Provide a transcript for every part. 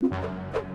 you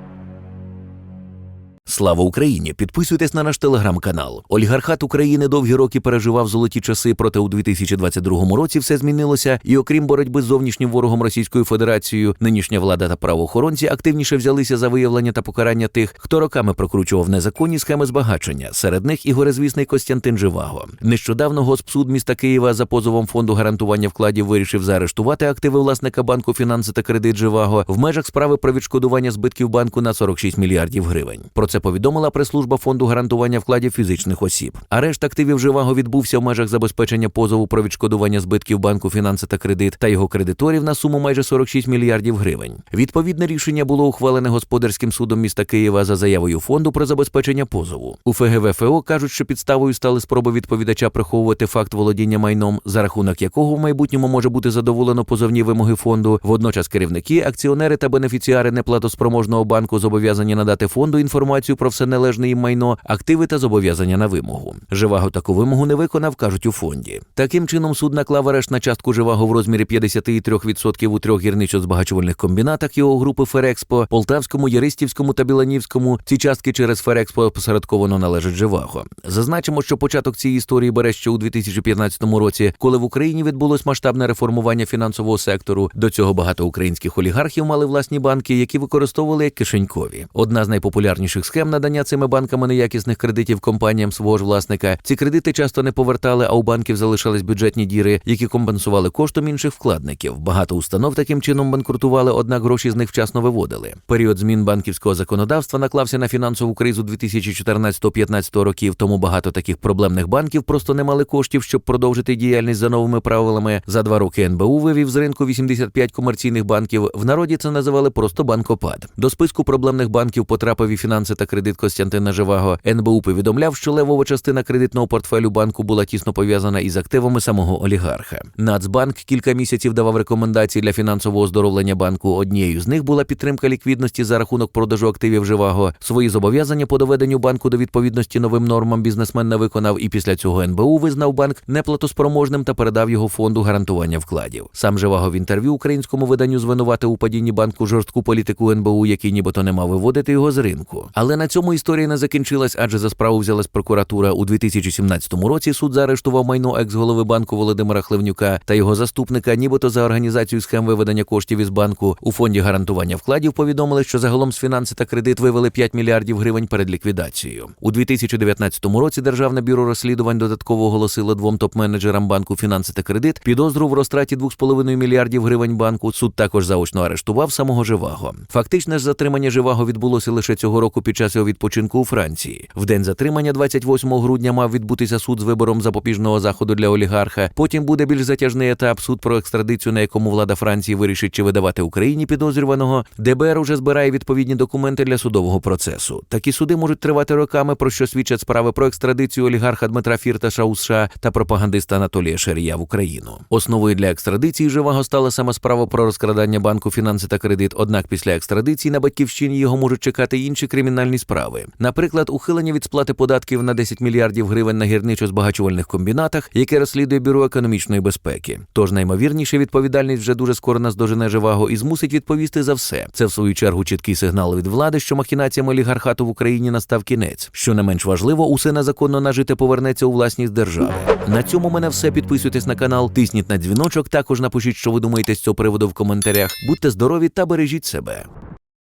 Слава Україні! Підписуйтесь на наш телеграм-канал. Олігархат України довгі роки переживав золоті часи, проте у 2022 році все змінилося. І окрім боротьби з зовнішнім ворогом Російською Федерацією, нинішня влада та правоохоронці активніше взялися за виявлення та покарання тих, хто роками прокручував незаконні схеми збагачення. Серед них і горезвісний Костянтин Живаго. Нещодавно Госпсуд міста Києва за позовом фонду гарантування вкладів вирішив заарештувати активи власника банку фінанси та кредит Живаго в межах справи про відшкодування збитків банку на 46 мільярдів гривень. Про це повідомила прес-служба фонду гарантування вкладів фізичних осіб. Арешт активів Живаго відбувся в межах забезпечення позову про відшкодування збитків банку фінанси та кредит та його кредиторів на суму майже 46 мільярдів гривень. Відповідне рішення було ухвалене господарським судом міста Києва за заявою фонду про забезпечення позову. У ФГВФО кажуть, що підставою стали спроби відповідача приховувати факт володіння майном, за рахунок якого в майбутньому може бути задоволено позовні вимоги фонду. Водночас керівники, акціонери та бенефіціари неплатоспроможного банку зобов'язані надати фонду інформацію про все належне їм майно, активи та зобов'язання на вимогу. Живаго таку вимогу не виконав, кажуть у фонді. Таким чином, суд наклав арешт на частку Живаго в розмірі 53% у трьох гірничо-збагачувальних комбінатах його групи Ферекспо, Полтавському, Яристівському та Біланівському. Ці частки через Ферекспо опосередковано належать Живаго. Зазначимо, що початок цієї історії бере ще у 2015 році, коли в Україні відбулось масштабне реформування фінансового сектору. До цього багато українських олігархів мали власні банки, які використовували як кишенькові. Одна з найпопулярніших схем надання цими банками неякісних кредитів компаніям свого ж власника. Ці кредити часто не повертали, а у банків залишались бюджетні діри, які компенсували коштом інших вкладників. Багато установ таким чином банкрутували, однак гроші з них вчасно виводили. Період змін банківського законодавства наклався на фінансову кризу 2014-15 років. Тому багато таких проблемних банків просто не мали коштів, щоб продовжити діяльність за новими правилами. За два роки НБУ вивів з ринку 85 комерційних банків. В народі це називали просто банкопад. До списку проблемних банків потрапив і фінанси та кредит Костянтина Живаго. НБУ повідомляв, що левова частина кредитного портфелю банку була тісно пов'язана із активами самого олігарха. Нацбанк кілька місяців давав рекомендації для фінансового оздоровлення банку. Однією з них була підтримка ліквідності за рахунок продажу активів Живаго. Свої зобов'язання по доведенню банку до відповідності новим нормам бізнесмен не виконав, і після цього НБУ визнав банк неплатоспроможним та передав його фонду гарантування вкладів. Сам Живаго в інтерв'ю українському виданню звинуватив у падінні банку жорстку політику НБУ, який нібито не мав виводити його з ринку. Але на цьому історія не закінчилась, адже за справу взялась прокуратура. У 2017 році суд заарештував майно екс-голови банку Володимира Хливнюка та його заступника, нібито за організацію схем виведення коштів із банку. У фонді гарантування вкладів повідомили, що загалом з фінанси та кредит вивели 5 мільярдів гривень перед ліквідацією. У 2019 році Державне бюро розслідувань додатково оголосило двом топ-менеджерам банку фінанси та кредит підозру в розтраті 2,5 мільярдів гривень банку. Суд також заочно арештував самого Живаго. Фактичне ж затримання Живаго відбулося лише цього року під час його відпочинку у Франції. В день затримання, 28 грудня, мав відбутися суд з вибором запобіжного заходу для олігарха. Потім буде більш затяжний етап суд про екстрадицію, на якому влада Франції вирішить, чи видавати Україні підозрюваного. ДБР уже збирає відповідні документи для судового процесу. Такі суди можуть тривати роками, про що свідчать справи про екстрадицію олігарха Дмитра Фірташа у США та пропагандиста Анатолія Шарія в Україну. Основою для екстрадиції живого стала саме справа про розкрадання банку фінанси та кредит. Однак після екстрадиції на батьківщині його можуть чекати інші кримінальні справи. Наприклад, ухилення від сплати податків на 10 мільярдів гривень на гірничо-збагачувальних комбінатах, яке розслідує бюро економічної безпеки. Тож наймовірніше відповідальність вже дуже скоро наздожене живаго і змусить відповісти за все. Це в свою чергу чіткий сигнал від влади, що махінаціям олігархату в Україні настав кінець. Що не менш важливо, усе незаконно нажите повернеться у власність держави. На цьому мене все. Підписуйтесь на канал, тисніть на дзвіночок. Також напишіть, що ви думаєте з цього приводу в коментарях. Будьте здорові та бережіть себе.